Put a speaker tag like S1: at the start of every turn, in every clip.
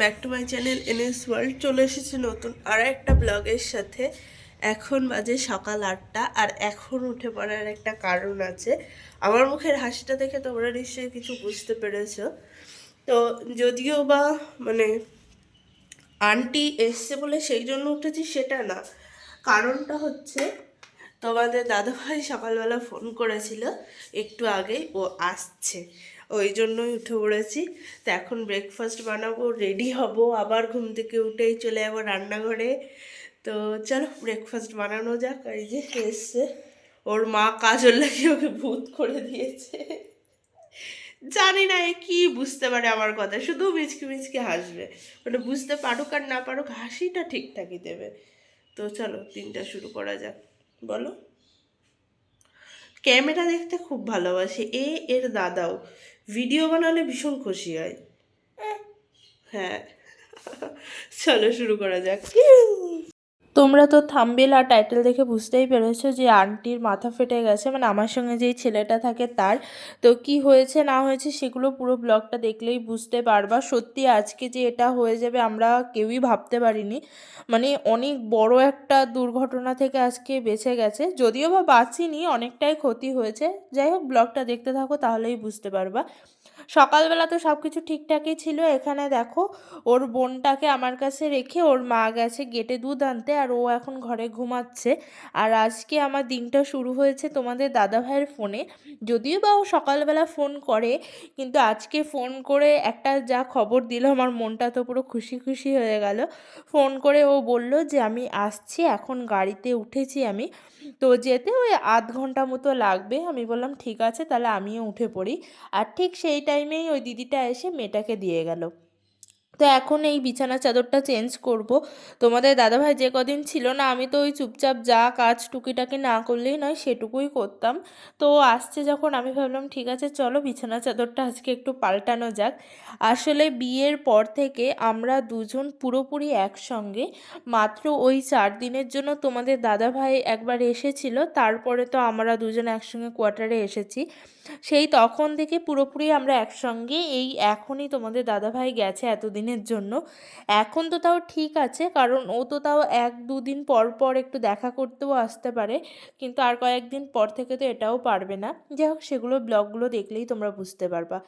S1: Back to my channel NS world চলে এসেছে নতুন আর একটা ব্লগের সাথে। এখন বাজে সকাল আটটা আর এখন উঠে পড়ার একটা কারণ আছে। আমার মুখের হাসিটা দেখে তোমরা নিশ্চয়ই কিছু বুঝতে পেরেছ। তো যদিও বা মানে আন্টি এসছে বলে সেই জন্য উঠেছি সেটা না। কারণটা হচ্ছে তোমাদের দাদাভাই সকালবেলা ফোন করেছিল, একটু আগেই ও আসছে। ওই জন্যই উঠে পড়েছি। তো এখন ব্রেকফাস্ট বানাবো রেডি হব, আবার ঘুম থেকে উঠেই চলে যাব রান্নাঘরে। তো চলো ব্রেকফাস্ট বানানো যাক, এই যে এসছে। ওর মা কাজল লাগিয়ে ওকে ভূত করে দিয়েছে। জানি না এ কী বুঝতে পারে আমার কথা, শুধু মিচকি মিচকি হাসবে। মানে বুঝতে পারুক আর না পারুক, হাসিটা ঠিকঠাকই দেবে। তো চলো দিনটা শুরু করা যাক, বলো। ক্যামেরা দেখতে খুব ভালোবাসে, এ এর দাদাও। ভিডিও বানালে ভীষণ খুশি হয়। হ্যাঁ। চলো শুরু করা যাক। তোমরা তো থাম্বেল আর টাইটেল দেখে বুঝতেই পেরেছ যে আন্টির মাথা ফেটে গেছে। মানে আমার সঙ্গে যেই ছেলেটা থাকে তার। তো কি হয়েছে না হয়েছে সেগুলো পুরো ব্লগটা দেখলেই বুঝতে পারবা। সত্যি আজকে যে এটা হয়ে যাবে আমরা কেউই ভাবতে পারিনি। মানে অনেক বড় একটা দুর্ঘটনা থেকে আজকে বেঁচে গেছে। যদিও বা বাঁচিনি, অনেকটাই ক্ষতি হয়েছে। যাই হোক ব্লগটা দেখতে থাকো, তাহলেই বুঝতে পারবা। সকালবেলা তো সব কিছু ঠিকঠাকই ছিল। এখানে দেখো, ওর বোনটাকে আমার কাছে রেখে ওর মা গেছে গেটে দুধ আনতে আর ও এখন ঘরে ঘুমাচ্ছে। আর আজকে আমার দিনটা শুরু হয়েছে তোমাদের দাদা ভাইয়ের ফোনে। যদিও বা ও সকালবেলা ফোন করে, কিন্তু আজকে ফোন করে একটা যা খবর দিল, আমার মনটা তো পুরো খুশি খুশি হয়ে গেল। ফোন করে ও বলল যে, আমি আসছি, এখন গাড়িতে উঠেছি আমি। তো যেতে ওই আধ ঘণ্টা মতো লাগবে। আমি বললাম, ঠিক আছে, তাহলে আমিও উঠে পড়ি। আর ঠিক সেই টাইমেই ওই দিদিটা এসে মেয়েটাকে দিয়ে গেল। তো এখন এই বিছানা চাদরটা চেঞ্জ করব। তোমাদের দাদাভাই যে কদিন ছিল না, আমি তো ওই চুপচাপ যা কাজ টুকিটাকি না করলেই নয়, সেটুকুই করতাম। তো আসছে যখন, আমি ভাবলাম, ঠিক আছে, চলো বিছানা চাদরটা আজকে একটু পাল্টানো যাক। আসলে বিয়ের পর থেকে আমরা দুজন পুরোপুরি একসঙ্গে। মাত্র ওই চার দিনের জন্য তোমাদের দাদাভাই একবার এসেছিল, তারপরে তো আমরা দুজন একসঙ্গে কোয়ার্টারে এসেছি। সেই তখন থেকে পুরোপুরি আমরা একসঙ্গে, এই এখনই তোমাদের দাদাভাই গেছে এতদিনের জন্য। এখন তো তাও ঠিক আছে কারণ ও তো তাও এক দুদিন পর পর একটু দেখা করতেও আসতে পারে কিন্তু আর কয়েকদিন পর থেকে তো এটাও পারবে না। যাই হোক সেগুলো ব্লগগুলো দেখলেই তোমরা বুঝতে পারবা।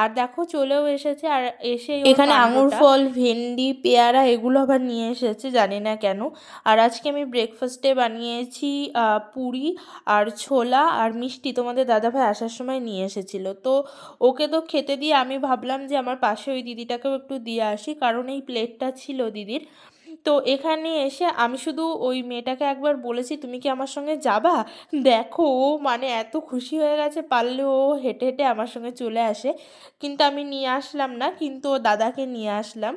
S1: আর দেখো চলেও এসেছে আর এসে এখানে আঙুর ফল ভেন্ডি পেয়ারা এগুলো আবার নিয়ে এসেছে জানি না কেন। আর আজকে আমি ব্রেকফাস্টে বানিয়েছি পুরি আর ছোলা আর মিষ্টি। তোমাদের দাদাভাই আসার সময় নিয়ে এসেছিল। তো ওকে তো খেতে দিয়ে আমি ভাবলাম যে আমার পাশে ওই দিদিটাকেও একটু দিয়ে আসি কারণ এই প্লেটটা ছিল দিদির। তো এখানে এসে আমি শুধু ওই মেয়েটাকে একবার বলেছি, তুমি কি আমার সঙ্গে যাবা? দেখো ও মানে এত খুশি হয়ে গেছে, পারলে ও হেঁটে হেঁটে আমার সঙ্গে চলে আসে। কিন্তু আমি নিয়ে আসলাম না, কিন্তু ও দাদাকে নিয়ে আসলাম।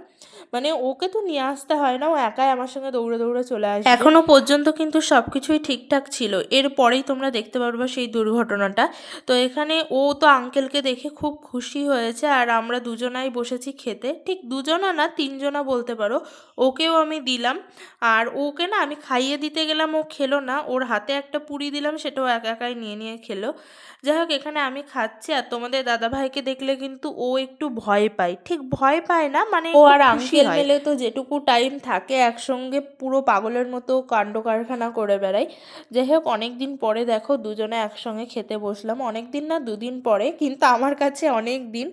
S1: মানে ওকে তো নিয়ে আসতে হয় না, ও একাই আমার সঙ্গে দৌড়ে দৌড়ে চলে আসে এখনও পর্যন্ত কিন্তু সব কিছুই ঠিকঠাক ছিল। এরপরেই তোমরা দেখতে পারবে সেই দুর্ঘটনাটা। তো এখানে ও তো আঙ্কেলকে দেখে খুব খুশি হয়েছে, আর আমরা দুজনাই বসেছি খেতে। ঠিক দুজনা না, তিনজনা বলতে পারো। ওকেও আমি দিলাম। আর ওকে না আমি খাইয়ে দিতে গেলাম ও খেলো না। ওর হাতে একটা পুরি দিলাম সেটাও একা একাই নিয়ে নিয়ে খেলো। যাই হোক এখানে আমি খাচ্ছি। আর তোমাদের দাদাভাইকে দেখলে কিন্তু ও একটু ভয় পায়। ঠিক ভয় পায় না মানে ও আর আঙ্কেল মিলে তো যেটুকু টাইম থাকে একসঙ্গে পুরো পাগলের মতো কাণ্ড কারখানা করে বেড়াই। যাই হোক অনেক দিন পরে দেখো দুজনে একসঙ্গে খেতে বসলাম। অনেক দিন না দুদিন পরে কিন্তু আমার কাছে অনেক দিন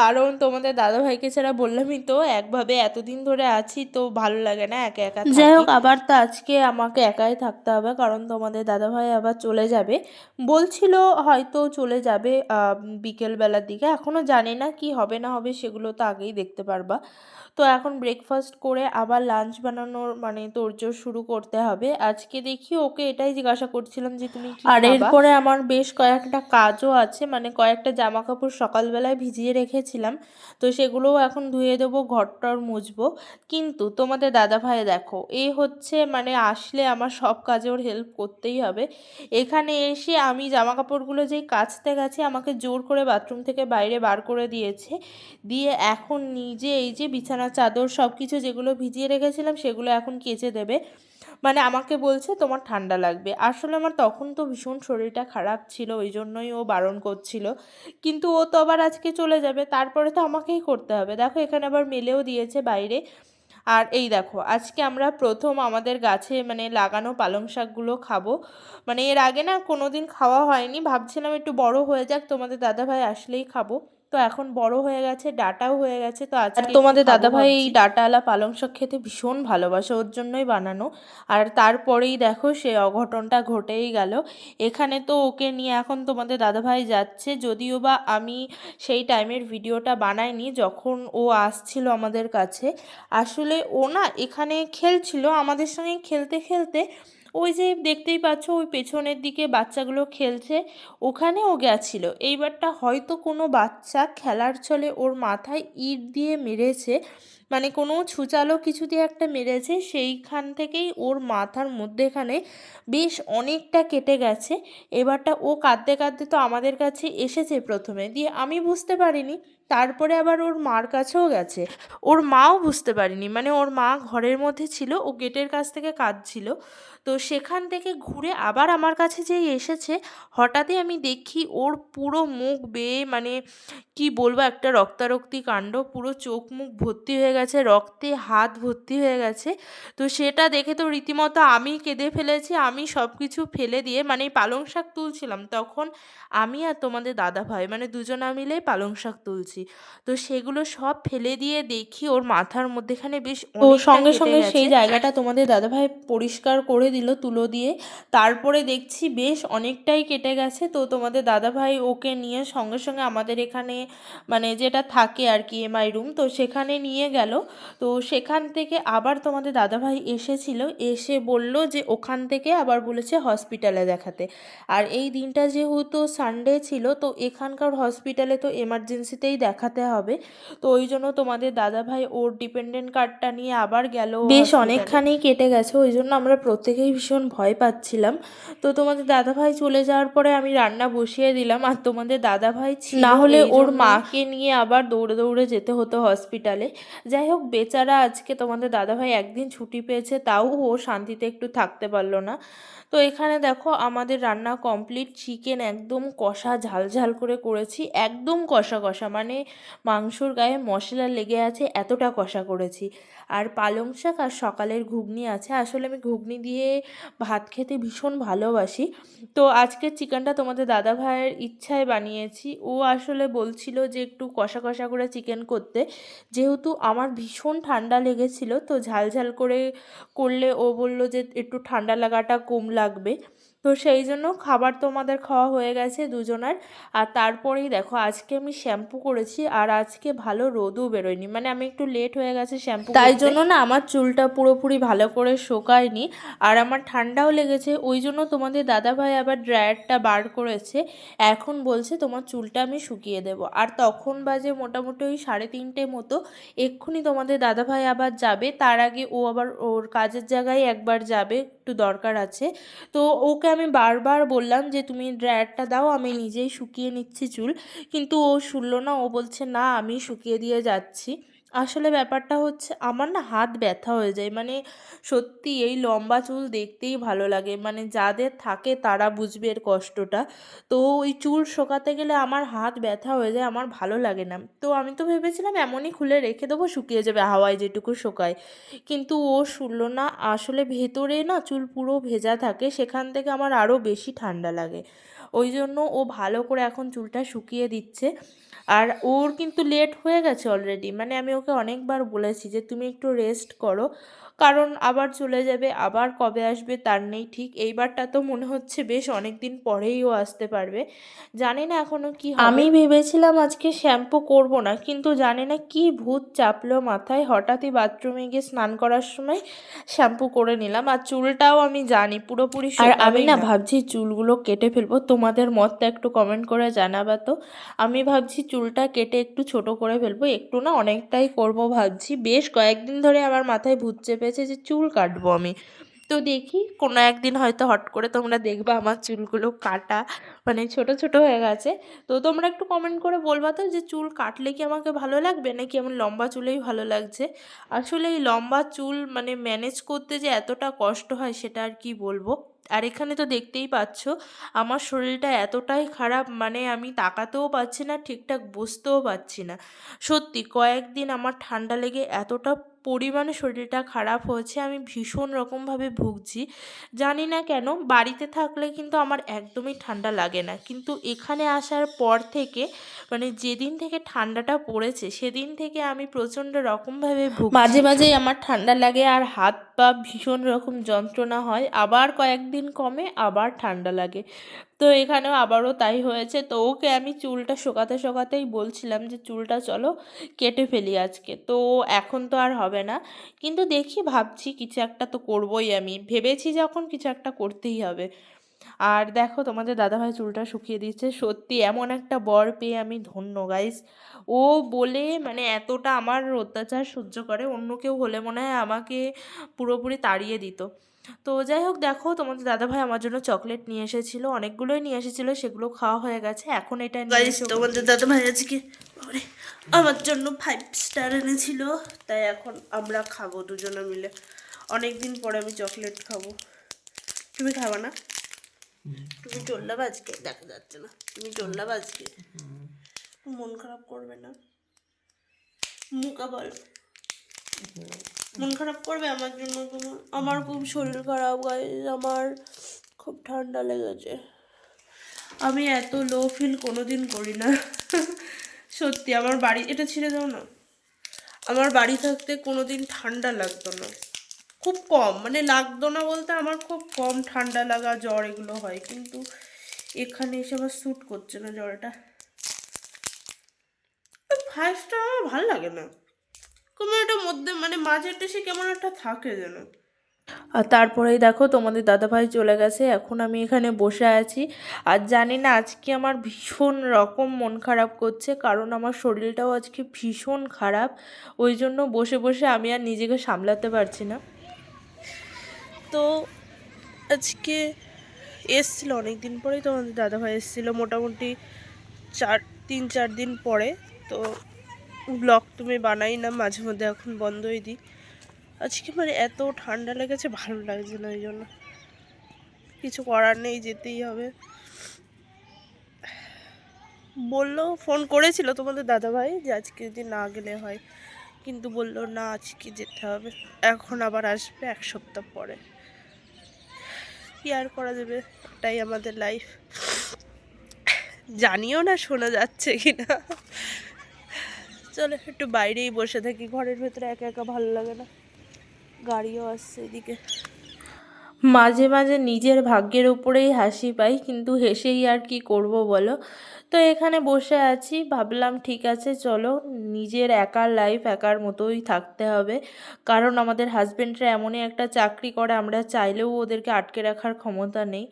S1: কারণ তোমাদের দাদাভাইকে ছাড়া বললামই তো একভাবে এতদিন ধরে আছি তো ভালো লাগে না একা একা যাই হোক আবার তো আজকে আমাকে একাই থাকতে হবে কারণ তোমাদের দাদাভাই আবার চলে যাবে। বলছিল হয়তো চলে যাবে বিকেলবেলার দিকে। এখনও জানি না কি হবে না হবে সেগুলো তো আগেই দেখতে পারবা। তো এখন ব্রেকফাস্ট করে আবার লাঞ্চ বানানোর মানে তোড়জোড় শুরু করতে হবে। আজকে দেখি ওকে এটাই জিজ্ঞাসা করছিলাম যে তুমি আর এরপরে আমার বেশ কয়েকটা কাজও আছে মানে কয়েকটা জামা কাপড় সকালবেলায় ভিজিয়ে রেখেছিলাম। তো সেগুলোও এখন ধুয়ে দেবো ঘরটর মুছবো। কিন্তু তোমাদের দাদা ভাই, দেখো, এ হচ্ছে মানে আসলে আমার সব কাজে ওর হেল্প করতেই হবে। এখানে এসে আমি জামা কাপড়গুলো যেই কাচতে গেছি, আমাকে জোর করে বাথরুম থেকে বাইরে বার করে দিয়েছে। দিয়ে এখন নিজে এই যে বিছানা চাদর সব কিছু যেগুলো ভিজিয়ে রেখেছিলাম, সেগুলো এখন কেচে দেবে। মানে আমাকে বলছে, তোমার ঠান্ডা লাগবে। আসলে আমার তখন তো ভীষণ শরীরটা খারাপ ছিল ওই জন্যই ও বারণ করছিল। কিন্তু ও তো আবার আজকে চলে যাবে, তারপরে তো আমাকেই করতে হবে। দেখো, এখানে আবার মেলেও দিয়েছে বাইরে। আর এই দেখো, আজকে আমরা প্রথম আমাদের গাছে মানে লাগানো পালং শাকগুলো খাব। মানে এর আগে না কোনো দিন খাওয়া হয়নি, ভাবছিলাম একটু বড় হয়ে যাক, তোমাদের দাদাভাই আসলেই খাব। তো এখন বড় হয়ে গেছে ডাটাও হয়ে গেছে। তো আজকে তোমাদের দাদাভাই এই ডাটাওয়ালা পালং শাক খেতে ভীষণ ভালোবাসে ওর জন্যই বানানো। আর তারপরেই দেখো সে অঘটনটা ঘটেই গেল। এখানে তো ওকে নিয়ে এখন তোমাদের দাদাভাই যাচ্ছে যদিও বা আমি সেই টাইমের ভিডিওটা বানাইনি যখন ও আসছিল আমাদের কাছে। আসলে ও না এখানে খেলছিল আমাদের সঙ্গে খেলতে খেলতে ওই যে দেখতেই পাচ্ছ, ওই পেছনের দিকে বাচ্চাগুলো খেলছে। ওখানে ও গেছিল। এইবারটা হয়তো কোনো বাচ্চা খেলার ছলে ওর মাথায় ইট দিয়ে মেরেছে। মানে কোনো ছুচালো কিছু দিয়ে একটা মেরেছে। সেইখান থেকেই ওর মাথার মধ্যেখানে বেশ অনেকটা কেটে গেছে। এবারটা ও কাঁদতে কাঁদতে তো আমাদের কাছে এসেছে প্রথমে। দিয়ে আমি বুঝতে পারিনি, তারপরে আবার ওর মার কাছেও গেছে। ওর মাও বুঝতে পারিনি। মানে ওর মা ঘরের মধ্যে ছিল, ও গেটের কাছ থেকে কাঁদছিল। তো সেখান থেকে ঘুরে আবার আমার কাছে যেই এসেছে হঠাৎই আমি দেখি ওর পুরো মুখ বেয়ে মানে কি বলব একটা রক্তারক্তি কাণ্ড পুরো চোখ মুখ ভর্তি হয়ে গেছে রক্তে হাত ভর্তি হয়ে গেছে। তো সেটা দেখে তো রীতিমতো আমি কেঁদে ফেলেছি আমি সব কিছু ফেলে দিয়ে মানে পালং শাক তুলছিলাম তখন আমি আর তোমাদের দাদা ভাই মানে দুজনা মিলে পালং শাক তুলছি। তো সেগুলো সব ফেলে দিয়ে দেখি ওর মাথার মধ্যেখানে বেশ
S2: অনেকটা
S1: সঙ্গে সঙ্গে সেই জায়গাটা তোমাদের দাদাভাই পরিষ্কার করে দিল তুলো দিয়ে। তারপরে দেখছি বেশ অনেকটাই কেটে গেছে। তো তোমাদের দাদাভাই ওকে নিয়ে সঙ্গে সঙ্গে আমাদের এখানে মানে যেটা থাকে আর কি এমআই রুম তো সেখানে নিয়ে গেল। তো সেখান থেকে আবার তোমাদের দাদাভাই এসেছিল এসে বলল যে ওখান থেকে আবার বলেছে হসপিটালে দেখাতে। আর এই দিনটা যেহেতু সানডে ছিল তো এখানকার হসপিটালে তো এমার্জেন্সিতেই দেখাতে হবে। তো ওই জন্য তোমাদের দাদাভাই ওর ডিপেন্ডেন্ট কার্ডটা নিয়ে আবার গেল
S2: বেশ। অনেকখানি
S1: কেটে গেছে ওই জন্য আমরা প্রত্যেকেই ভীষণ ভয় পাচ্ছিলাম। তো তোমাদের দাদাভাই চলে যাওয়ার পরে আমি রান্না বসিয়ে দিলাম আর তোমাদের দাদাভাই
S2: না হলে ওর
S1: মাকে নিয়ে আবার দৌড়ে দৌড়ে যেতে হতো হসপিটালে যাই হোক বেচারা আজকে তোমাদের দাদাভাই একদিন ছুটি পেয়েছে তাও ও শান্তিতে একটু থাকতে পারল না। তো এখানে দেখো আমাদের রান্না কমপ্লিট চিকেন একদম কষা ঝাল ঝাল করে করেছি একদম কষা কষা। মানে মাংসর গায়ে মশলা লেগে আছে এতটা কষা করেছি। আর পালং শাক আর সকালের ঘুগনি আছে। আসলে আমি ঘুগনি দিয়ে ভাত খেতে ভীষণ ভালোবাসি। তো আজকের চিকেনটা তোমাদের দাদা ভাইয়ের ইচ্ছায় বানিয়েছি। ও আসলে বলছিল যে একটু কষা কষা করে চিকেন করতে। যেহেতু আমার ভীষণ ঠান্ডা লেগেছিল, তো ঝাল ঝাল করে করলে ও বলল যে একটু ঠান্ডা লাগাটা কম লাগবে। তো সেই জন্য খাবার তোমাদের খাওয়া হয়ে গেছে দুজনার। আর তারপরেই দেখো আজকে আমি শ্যাম্পু করেছি আর আজকে ভালো রোদও বেরোয়নি। মানে আমি একটু লেট হয়ে গেছে শ্যাম্পু তাই জন্য না আমার চুলটা পুরোপুরি ভালো করে শোকায়নি আর আমার ঠান্ডাও লেগেছে। ওই জন্য তোমাদের দাদাভাই আবার ড্রায়ারটা বার করেছে। এখন বলছে তোমার চুলটা আমি শুকিয়ে দেবো। আর তখন বাজে মোটামুটি ওই সাড়ে তিনটে মতো। এক্ষুনি তোমাদের দাদাভাই আবার যাবে। তার আগে ও আবার ওর কাজের জায়গায় একবার যাবে। একটু দরকার আছে। তো ওকে আমি বারবার বললাম যে, তুমি ড্রায়ারটা দাও, আমি নিজেই শুকিয়ে নিচ্ছি চুল। কিন্তু ও শুনলো না, ও বলছে, না, আমি শুকিয়ে দিয়ে যাচ্ছি। আসলে ব্যাপারটা হচ্ছে আমার না হাত ব্যথা হয়ে যায়। মানে সত্যি এই লম্বা চুল দেখতেই ভালো লাগে। মানে যাদের থাকে তারা বুঝবে এর কষ্টটা। তো ওই চুল শোকাতে গেলে আমার হাত ব্যথা হয়ে যায়, আমার ভালো লাগে না। তো আমি তো ভেবেছিলাম এমনই খুলে রেখে দেবো, শুকিয়ে যাবে হাওয়ায় যেটুকু শোকায়। কিন্তু ও শুনলো না। আসলে ভেতরে না চুল পুরো ভেজা থাকে, সেখান থেকে আমার আরও বেশি ঠান্ডা লাগে। ওই জন্য ও ভালো করে এখন চুলটা শুকিয়ে দিচ্ছে। আর ওর কিন্তু লেট হয়ে গেছে অলরেডি মানে আমি ওকে অনেকবার বলেছি যে তুমি একটু রেস্ট করো। কারণ আবার চলে যাবে আবার কবে আসবে তার নেই ঠিক। এইবারটা তো মনে হচ্ছে বেশ অনেক দিন পরেই ও আসতে পারবে। জানি না এখনও কি আমি ভেবেছিলাম আজকে শ্যাম্পু করব না কিন্তু জানি না কি ভূত চাপলো মাথায়। হঠাৎই বাথরুমে গিয়ে স্নান করার সময় শ্যাম্পু করে নিলাম। আর চুলটাও আমি জানি পুরোপুরি আর আমি না ভাবছি চুলগুলো কেটে ফেলব। তোমাদের মতটা একটু কমেন্ট করে জানাবা তো। আমি ভাবছি চুলটা কেটে একটু ছোট করে ফেলব, একটু না অনেকটাই করব ভাবছি। বেশ কয়েকদিন ধরে আমার মাথায় ভূত চেপেছে যে চুল কাটবো আমি। তো দেখি, কোনো একদিন হয়তো হট করে তোমরা দেখবে আমার চুলগুলো কাটা মানে ছোট ছোট হয়ে গেছে। তো তোমরা একটু কমেন্ট করে বলবা তো যে চুল কাটলে কি আমাকে ভালো লাগবে, নাকি আমার লম্বা চুলেই ভালো লাগছে? আসলে এই লম্বা চুল মানে ম্যানেজ করতে যে এতটা কষ্ট হয় সেটা আর কি বলব? আর এখানে তো দেখতেই পাচ্ছ, আমার শরীরটা এতটাই খারাপ মানে আমি তাকাতেও পাচ্ছি না, ঠিকঠাক বসতেও পারছি না। সত্যি কয়েকদিন আমার ঠান্ডা লেগে এতটা পরিমাণে শরীরটা খারাপ হয়েছে, আমি ভীষণ রকমভাবে ভুগছি। জানি না কেন, বাড়িতে থাকলে কিন্তু আমার একদমই ঠান্ডা লাগে না। কিন্তু এখানে আসার পর থেকে মানে যেদিন থেকে ঠান্ডাটা পড়েছে, সেদিন থেকে আমি প্রচণ্ড রকমভাবে ভুগ মাঝে মাঝেই আমার ঠান্ডা লাগে আর হাত পা ভীষণ রকম যন্ত্রণা হয়। আবার কয়েকদিন কমে আবার ঠান্ডা লাগে। তো এখানেও আবারও তাই হয়েছে। তো ওকে আমি চুলটা শোকাতে শোকাতেই বলছিলাম যে, চুলটা চলো কেটে ফেলি আজকে। তো এখন তো আর হবে না। কিন্তু দেখি, ভাবছি কিছু একটা তো করবই আমি। ভেবেছি যখন কিছু একটা করতেই হবে। আর দেখো, তোমাদের দাদাভাই চুলটা শুকিয়ে দিচ্ছে সত্যি এমন একটা বর পেয়ে আমি ধন্য গাইস ও বলে মানে এতটা আমার অত্যাচার সহ্য করে। অন্য কেউ হলে মনে হয় আমাকে পুরোপুরি তাড়িয়ে দিত। তো যাই হোক দেখো তোমাদের দাদাভাই আমার জন্য চকলেট নিয়ে এসেছিল অনেকগুলোই নিয়ে এসেছিল সেগুলো খাওয়া হয়ে গেছে এখন এটা তোমাদের দাদাভাই আজকে আমার জন্য ফাইভ স্টার এনেছিল তাই এখন আমরা খাব দুজনে মিলে। অনেক দিন পরে আমি চকলেট খাব। তুমি খাবা না? তুমি চললাম আজকে দেখা যাচ্ছে না। তুমি চললাম আজকে। মন খারাপ করবে না। মুখা বল মন খারাপ করবে আমার জন্য তোমার আমার খুব শরীর খারাপ গাইজ আমার খুব ঠান্ডা লেগেছে। আমি এত লো ফিল কোনোদিন করি না। সত্যি, আমার বাড়ি, এটা ছিঁড়ে দাও না। আমার বাড়ি থাকতে কোনোদিন ঠান্ডা লাগতো না। খুব কম মানে লাগতো না বলতে আমার খুব কম ঠান্ডা লাগা জ্বর এগুলো হয়, কিন্তু এখানে এসে আমার স্যুট করছে না জ্বরটা। ফাইভ স্টার আমার ভালো লাগে না। কেমন একটা মধ্যে মানে মাঝেরটা সে কেমন একটা থাকে যেন। আর তারপরেই দেখো তোমাদের দাদাভাই চলে গেছে, এখন আমি এখানে বসে আছি। আর জানি না আজকে আমার ভীষণ রকম মন খারাপ করছে, কারণ আমার শরীরটাও আজকে ভীষণ খারাপ। ওই জন্য বসে বসে আমি আর নিজেকে সামলাতে পারছি না। তো আজকে এসছিল অনেক দিন পরেই তোমাদের দাদাভাই এসেছিল, মোটামুটি চার, তিন, চার দিন পরে। তো ব্লগ তুমি বানাই না, মাঝে মধ্যে এখন বন্ধই দিই। আজকে মানে এত ঠান্ডা লেগেছে, ভালো লাগছে না ওই জন্য। কিছু করার নেই, যেতেই হবে। বলল ফোন করেছিল তোমাদের দাদাভাই যে আজকে যদি না গেলে হয়। কিন্তু বলল, না, আজকে যেতে হবে। এখন আবার আসবে এক সপ্তাহ পরে। কি আর করা যাবে? এটাই আমাদের লাইফ জানিও না শোনা যাচ্ছে কি না চলো, একটু বাইরেই বসে থাকি, ঘরের ভেতরে একা একা ভালো লাগে না। গাড়িও আসছে এদিকে। মাঝে মাঝে নিজের ভাগ্যের উপরেই হাসি পাই, কিন্তু হেসেই আর কি করব বলো? তো এখানে বসে আছি, ভাবলাম ঠিক আছে, চলো, নিজের একার লাইফ একার মতোই থাকতে হবে। কারণ আমাদের হাজব্যান্ডরা এমনই একটা চাকরি করে, আমরা চাইলেও ওদেরকে আটকে রাখার ক্ষমতা নেই।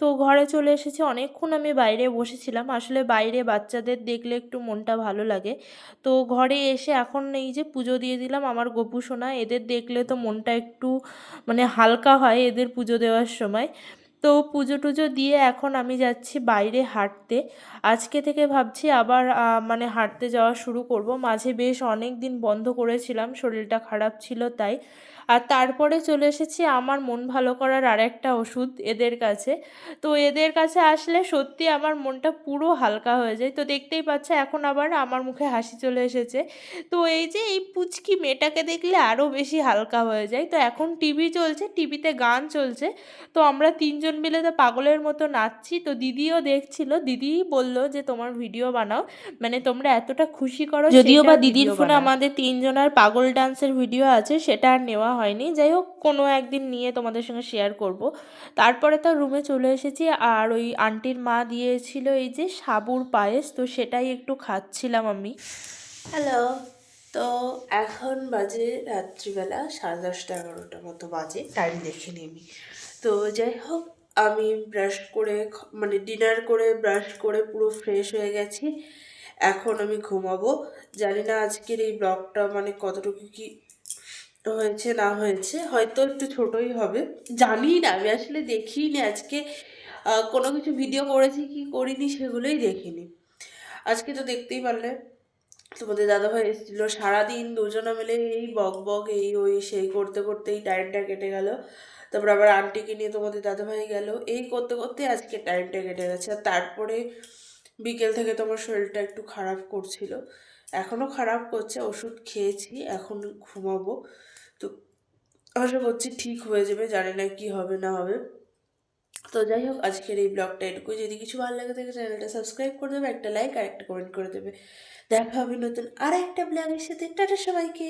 S1: তো ঘরে চলে এসেছি। অনেকক্ষণ আমি বাইরে বসেছিলাম। আসলে বাইরে বাচ্চাদের দেখলে একটু মনটা ভালো লাগে। তো ঘরে এসে এখন এই যে পুজো দিয়ে দিলাম আমার গোপু সোনা। এদের দেখলে তো মনটা একটু মানে হালকা হয় এদের পুজো দেওয়ার সময়। তো পুজো টুজো দিয়ে এখন আমি যাচ্ছি বাইরে হাঁটতে। আজকে থেকে ভাবছি আবার মানে হাঁটতে যাওয়া শুরু করব। মাঝে বেশ অনেক দিন বন্ধ করেছিলাম। শরীরটা খারাপ ছিল তাই। আর তারপরে চলে এসেছি আমার মন ভালো করার আরেকটা ওষুধ এদের কাছে। তো এদের কাছে আসলে সত্যি আমার মনটা পুরো হালকা হয়ে যায়। তো দেখতেই পাচ্ছে এখন আবার আমার মুখে হাসি চলে এসেছে। তো এই যে এই পুচকি মেয়েটাকে দেখলে আরও বেশি হালকা হয়ে যায়। তো এখন টিভি চলছে টিভিতে গান চলছে। তো আমরা তিনজন মিলে তো পাগলের মতো নাচছি। তো দিদিও দেখছিল দিদি বলল যে তোমার ভিডিও বানাও। মানে তোমরা এতটা খুশি করো যদিও বা দিদির ফোনে আমাদের তিনজনের পাগল ডান্সের ভিডিও আছে সেটা আর নেওয়া হয়নি। যাই হোক কোনো একদিন নিয়ে তোমাদের সঙ্গে শেয়ার করব। তারপরে তো রুমে চলে এসেছি, আর ওই আন্টির মা দিয়েছিল এই যে সাবুর পায়েস, তো সেটাই একটু খাচ্ছিলাম আমি। হ্যালো তো এখন বাজে রাত্রিবেলা সাড়ে দশটা এগারোটা মতো বাজে টাইম দেখে নিবি তো যাই হোক আমি ব্রাশ করে মানে ডিনার করে ব্রাশ করে পুরো ফ্রেশ হয়ে গেছি। এখন আমি ঘুমাবো। জানি না আজকের এই ব্লগটা মানে কতটুকু কি
S3: হয়েছে, না হয়েছে, হয়তো একটু ছোটই হবে। জানি না, আমি আসলে দেখিনি আজকে। কোনো কিছু ভিডিও করেছি কি করিনি সেগুলোই দেখিনি। আজকে তো দেখতেই পারলে, তোমাদের দাদাভাই এসেছিল, সারাদিন দুজনে মিলে এই বক বক, এই ওই, সেই করতে করতে এই টাইমটা কেটে গেল। তারপর আবার আন্টিকে নিয়ে তোমাদের দাদাভাই গেল। এই করতে করতে আজকে টাইমটা কেটে গেছে। আর তারপরে বিকেল থেকে তোমার শরীরটা একটু খারাপ করছিল। এখনও খারাপ করছে, ওষুধ খেয়েছি, এখন ঘুমাবো। আশা করছি ঠিক হয়ে যাবে, জানি না কি হবে, না হবে। তো যাই হোক, আজকের এই ব্লগটা এটুকু যদি কিছু ভালো লাগে থাকে, চ্যানেলটা সাবস্ক্রাইব করে দেবে, একটা লাইক আর একটা কমেন্ট করে দেবে। দেখা হবে নতুন আর একটা ব্লগের সাথে। টাটা সবাইকে।